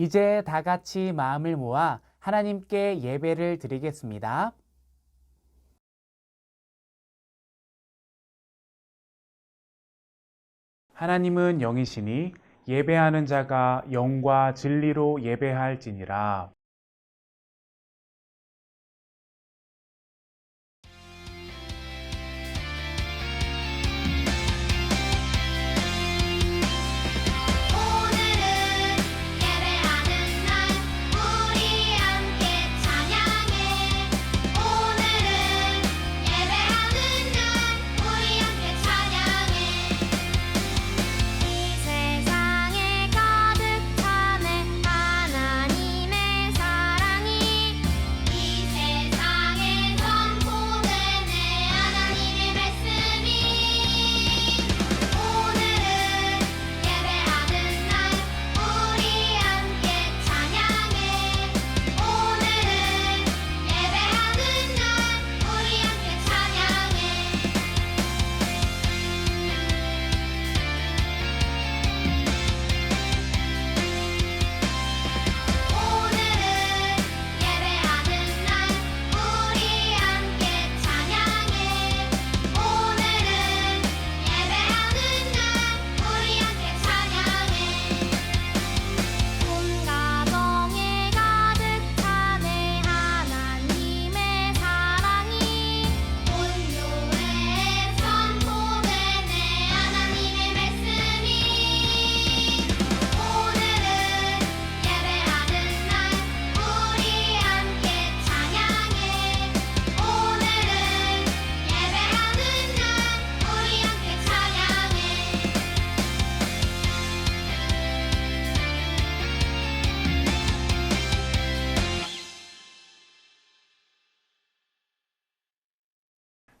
이제 다 같이 마음을 모아 하나님께 예배를 드리겠습니다. 하나님은 영이시니 예배하는 자가 영과 진리로 예배할지니라.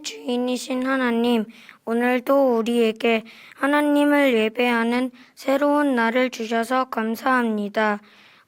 주인이신 하나님, 오늘도 우리에게 하나님을 예배하는 새로운 날을 주셔서 감사합니다.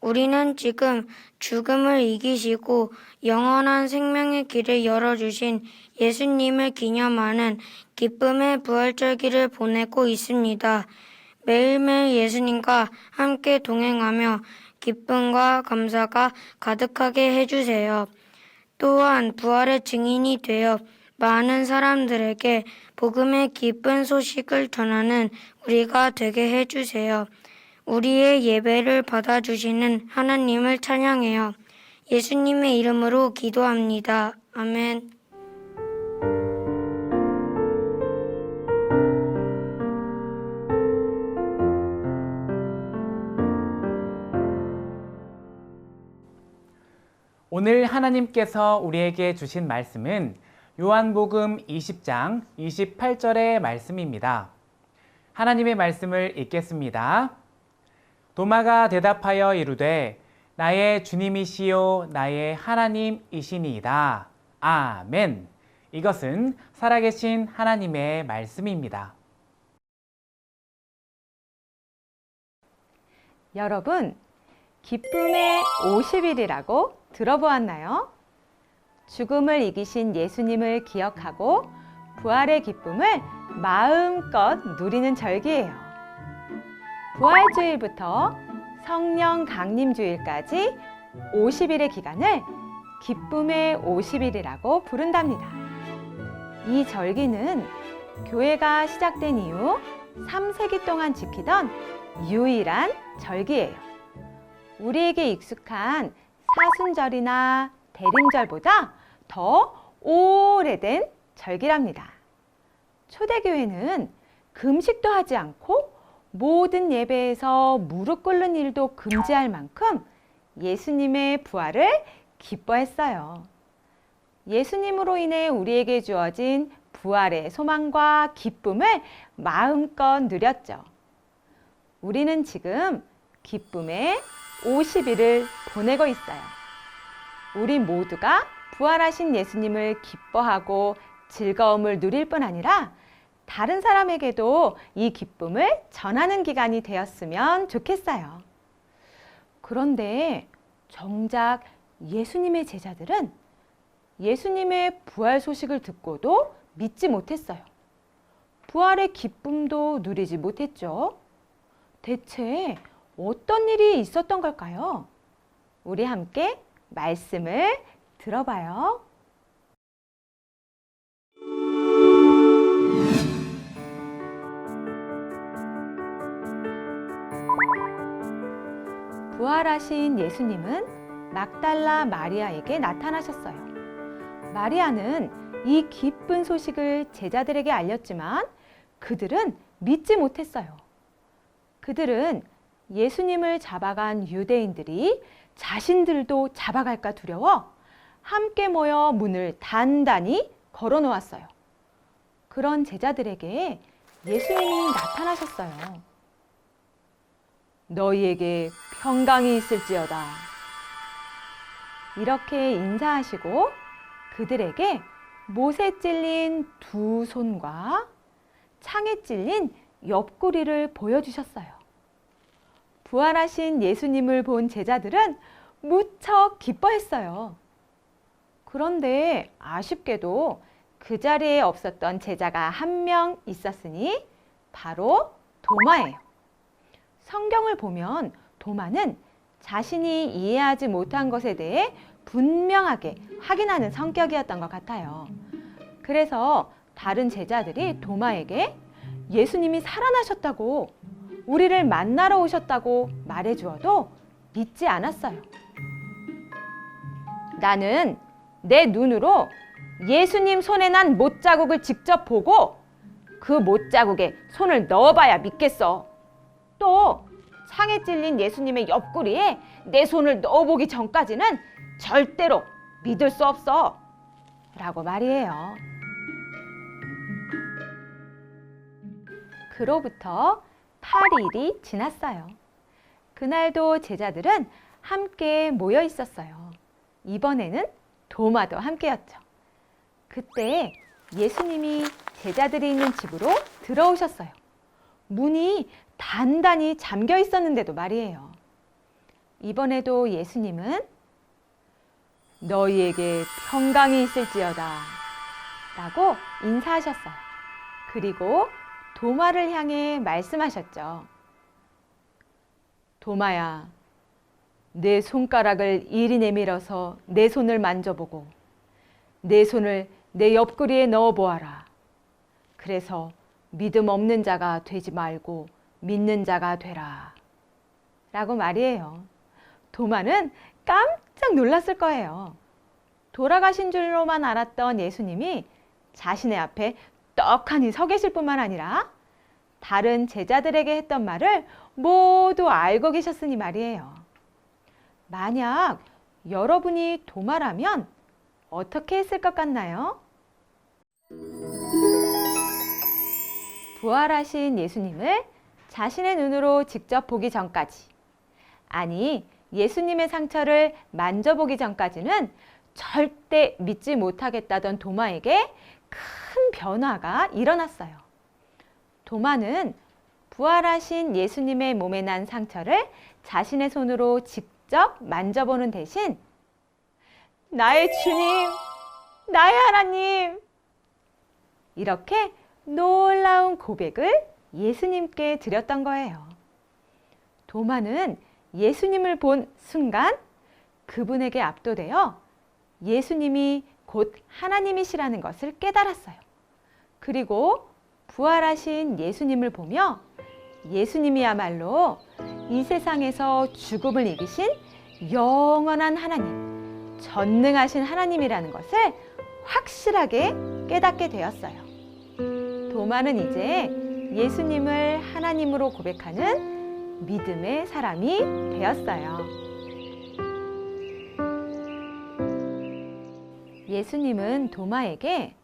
우리는 지금 죽음을 이기시고 영원한 생명의 길을 열어주신 예수님을 기념하는 기쁨의 부활절기를 보내고 있습니다. 매일매일 예수님과 함께 동행하며 기쁨과 감사가 가득하게 해주세요. 또한 부활의 증인이 되어 많은 사람들에게 복음의 기쁜 소식을 전하는 우리가 되게 해주세요. 우리의 예배를 받아주시는 하나님을 찬양해요. 예수님의 이름으로 기도합니다. 아멘. 오늘 하나님께서 우리에게 주신 말씀은 요한복음 20장 28절의 말씀입니다. 하나님의 말씀을 읽겠습니다. 도마가 대답하여 이르되 나의 주님이시요 나의 하나님이시니이다. 아멘. 이것은 살아계신 하나님의 말씀입니다. 여러분, 기쁨의 50일이라고 들어보았나요? 죽음을 이기신 예수님을 기억하고 부활의 기쁨을 마음껏 누리는 절기예요. 부활주일부터 성령 강림주일까지 50일의 기간을 기쁨의 50일이라고 부른답니다. 이 절기는 교회가 시작된 이후 3세기 동안 지키던 유일한 절기예요. 우리에게 익숙한 사순절이나 대림절보다 더 오래된 절기랍니다. 초대교회는 금식도 하지 않고 모든 예배에서 무릎 꿇는 일도 금지할 만큼 예수님의 부활을 기뻐했어요. 예수님으로 인해 우리에게 주어진 부활의 소망과 기쁨을 마음껏 누렸죠. 우리는 지금 기쁨의 50일을 보내고 있어요. 우리 모두가 부활하신 예수님을 기뻐하고 즐거움을 누릴 뿐 아니라 다른 사람에게도 이 기쁨을 전하는 기간이 되었으면 좋겠어요. 그런데 정작 예수님의 제자들은 예수님의 부활 소식을 듣고도 믿지 못했어요. 부활의 기쁨도 누리지 못했죠. 대체 어떤 일이 있었던 걸까요? 우리 함께 말씀을 들어봐요. 부활하신 예수님은 막달라 마리아에게 나타나셨어요. 마리아는 이 기쁜 소식을 제자들에게 알렸지만 그들은 믿지 못했어요. 그들은 예수님을 잡아간 유대인들이 자신들도 잡아갈까 두려워 함께 모여 문을 단단히 걸어 놓았어요. 그런 제자들에게 예수님이 나타나셨어요. 너희에게 평강이 있을지어다. 이렇게 인사하시고 그들에게 못에 찔린 두 손과 창에 찔린 옆구리를 보여주셨어요. 부활하신 예수님을 본 제자들은 무척 기뻐했어요. 그런데 아쉽게도 그 자리에 없었던 제자가 한 명 있었으니 바로 도마예요. 성경을 보면 도마는 자신이 이해하지 못한 것에 대해 분명하게 확인하는 성격이었던 것 같아요. 그래서 다른 제자들이 도마에게 예수님이 살아나셨다고 우리를 만나러 오셨다고 말해 주어도 믿지 않았어요. 나는 내 눈으로 예수님 손에 난 못자국을 직접 보고 그 못자국에 손을 넣어봐야 믿겠어. 또 창에 찔린 예수님의 옆구리에 내 손을 넣어보기 전까지는 절대로 믿을 수 없어. 라고 말이에요. 그로부터 8일이 지났어요. 그날도 제자들은 함께 모여 있었어요. 이번에는 도마도 함께였죠. 그때 예수님이 제자들이 있는 집으로 들어오셨어요. 문이 단단히 잠겨 있었는데도 말이에요. 이번에도 예수님은 너희에게 평강이 있을지어다 라고 인사하셨어요. 그리고 도마를 향해 말씀하셨죠. 도마야, 내 손가락을 이리 내밀어서 내 손을 만져보고 내 손을 내 옆구리에 넣어 보아라. 그래서 믿음 없는 자가 되지 말고 믿는 자가 되라. 라고 말이에요. 도마는 깜짝 놀랐을 거예요. 돌아가신 줄로만 알았던 예수님이 자신의 앞에 떡하니 서 계실 뿐만 아니라 다른 제자들에게 했던 말을 모두 알고 계셨으니 말이에요. 만약 여러분이 도마라면 어떻게 했을 것 같나요? 부활하신 예수님을 자신의 눈으로 직접 보기 전까지, 아니, 예수님의 상처를 만져보기 전까지는 절대 믿지 못하겠다던 도마에게 큰 변화가 일어났어요. 도마는 부활하신 예수님의 몸에 난 상처를 자신의 손으로 직접 만져보는 대신 나의 주님, 나의 하나님 이렇게 놀라운 고백을 예수님께 드렸던 거예요. 도마는 예수님을 본 순간 그분에게 압도되어 예수님이 곧 하나님이시라는 것을 깨달았어요. 그리고 부활하신 예수님을 보며 예수님이야말로 이 세상에서 죽음을 이기신 영원한 하나님, 전능하신 하나님이라는 것을 확실하게 깨닫게 되었어요. 도마는 이제 예수님을 하나님으로 고백하는 믿음의 사람이 되었어요. 예수님은 도마에게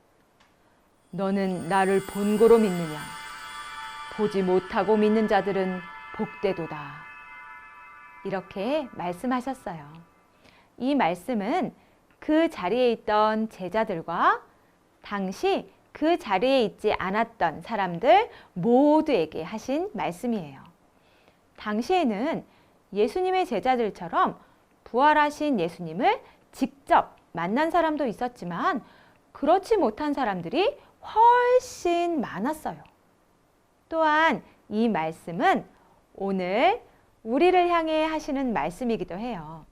너는 나를 본고로 믿느냐? 보지 못하고 믿는 자들은 복되도다. 이렇게 말씀하셨어요. 이 말씀은 그 자리에 있던 제자들과 당시 그 자리에 있지 않았던 사람들 모두에게 하신 말씀이에요. 당시에는 예수님의 제자들처럼 부활하신 예수님을 직접 만난 사람도 있었지만 그렇지 못한 사람들이 훨씬 많았어요. 또한 이 말씀은 오늘 우리를 향해 하시는 말씀이기도 해요.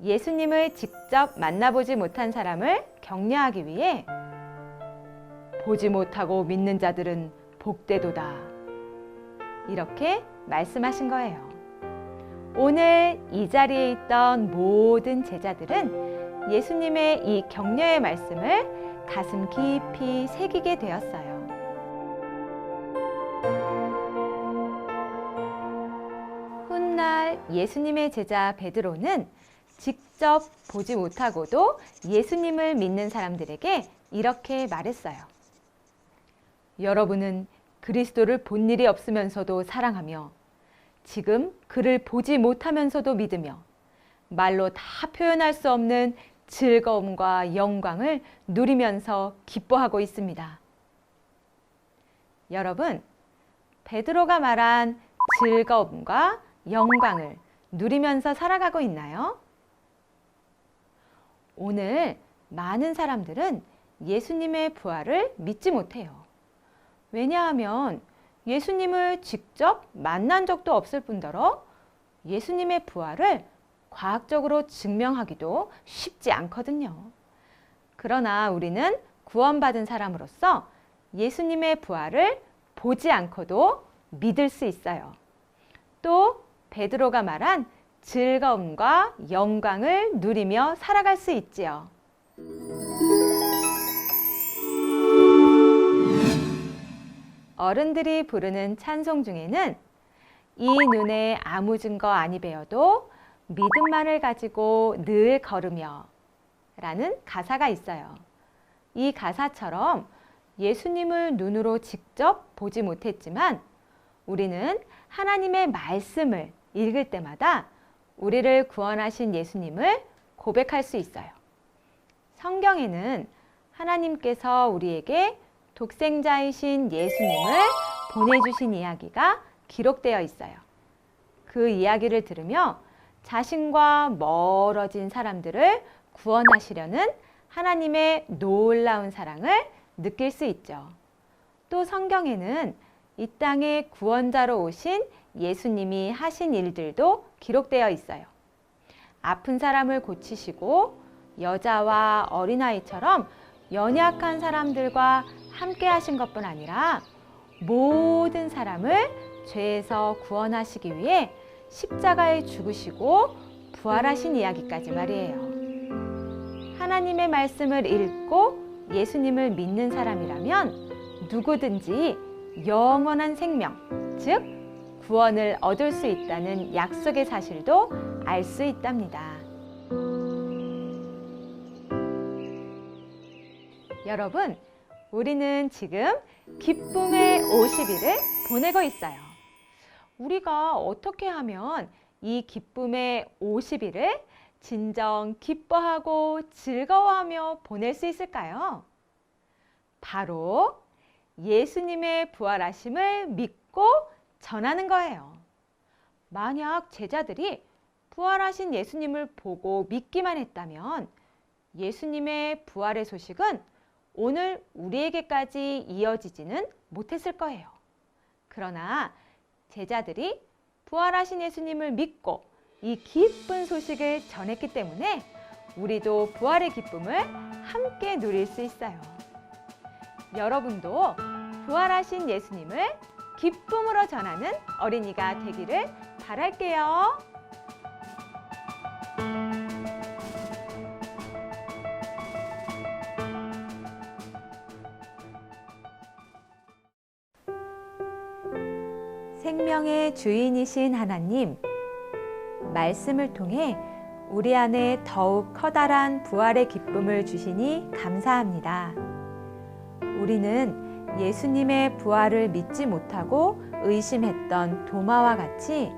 예수님을 직접 만나보지 못한 사람을 격려하기 위해 보지 못하고 믿는 자들은 복되도다. 이렇게 말씀하신 거예요. 오늘 이 자리에 있던 모든 제자들은 예수님의 이 격려의 말씀을 가슴 깊이 새기게 되었어요. 예수님의 제자 베드로는 직접 보지 못하고도 예수님을 믿는 사람들에게 이렇게 말했어요. 여러분은 그리스도를 본 일이 없으면서도 사랑하며 지금 그를 보지 못하면서도 믿으며 말로 다 표현할 수 없는 즐거움과 영광을 누리면서 기뻐하고 있습니다. 여러분, 베드로가 말한 즐거움과 영광을 누리면서 살아가고 있나요? 오늘 많은 사람들은 예수님의 부활을 믿지 못해요. 왜냐하면 예수님을 직접 만난 적도 없을 뿐더러 예수님의 부활을 과학적으로 증명하기도 쉽지 않거든요. 그러나 우리는 구원받은 사람으로서 예수님의 부활을 보지 않고도 믿을 수 있어요. 또 베드로가 말한 즐거움과 영광을 누리며 살아갈 수 있지요. 어른들이 부르는 찬송 중에는 이 눈에 아무 증거 아니 배어도 믿음만을 가지고 늘 걸으며 라는 가사가 있어요. 이 가사처럼 예수님을 눈으로 직접 보지 못했지만 우리는 하나님의 말씀을 읽을 때마다 우리를 구원하신 예수님을 고백할 수 있어요. 성경에는 하나님께서 우리에게 독생자이신 예수님을 보내주신 이야기가 기록되어 있어요. 그 이야기를 들으며 자신과 멀어진 사람들을 구원하시려는 하나님의 놀라운 사랑을 느낄 수 있죠. 또 성경에는 이 땅에 구원자로 오신 예수님이 하신 일들도 기록되어 있어요. 아픈 사람을 고치시고 여자와 어린아이처럼 연약한 사람들과 함께 하신 것뿐 아니라 모든 사람을 죄에서 구원하시기 위해 십자가에 죽으시고 부활하신 이야기까지 말이에요. 하나님의 말씀을 읽고 예수님을 믿는 사람이라면 누구든지 영원한 생명, 즉 구원을 얻을 수 있다는 약속의 사실도 알 수 있답니다. 여러분, 우리는 지금 기쁨의 50일을 보내고 있어요. 우리가 어떻게 하면 이 기쁨의 50일을 진정 기뻐하고 즐거워하며 보낼 수 있을까요? 바로 예수님의 부활하심을 믿고 전하는 거예요. 만약 제자들이 부활하신 예수님을 보고 믿기만 했다면 예수님의 부활의 소식은 오늘 우리에게까지 이어지지는 못했을 거예요. 그러나 제자들이 부활하신 예수님을 믿고 이 기쁜 소식을 전했기 때문에 우리도 부활의 기쁨을 함께 누릴 수 있어요. 여러분도 부활하신 예수님을 기쁨으로 전하는 어린이가 되기를 바랄게요. 생명의 주인이신 하나님, 말씀을 통해 우리 안에 더욱 커다란 부활의 기쁨을 주시니 감사합니다. 우리는 예수님의 부활을 믿지 못하고 의심했던 도마와 같이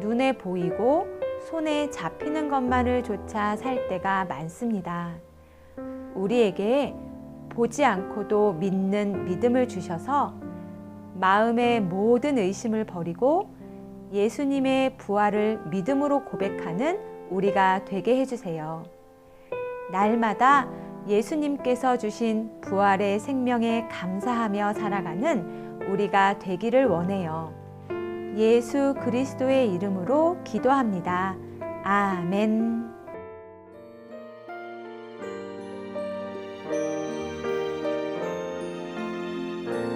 눈에 보이고 손에 잡히는 것만을 조차 살 때가 많습니다. 우리에게 보지 않고도 믿는 믿음을 주셔서 마음의 모든 의심을 버리고 예수님의 부활을 믿음으로 고백하는 우리가 되게 해주세요. 날마다 예수님께서 주신 부활의 생명에 감사하며 살아가는 우리가 되기를 원해요. 예수 그리스도의 이름으로 기도합니다. 아멘. 내게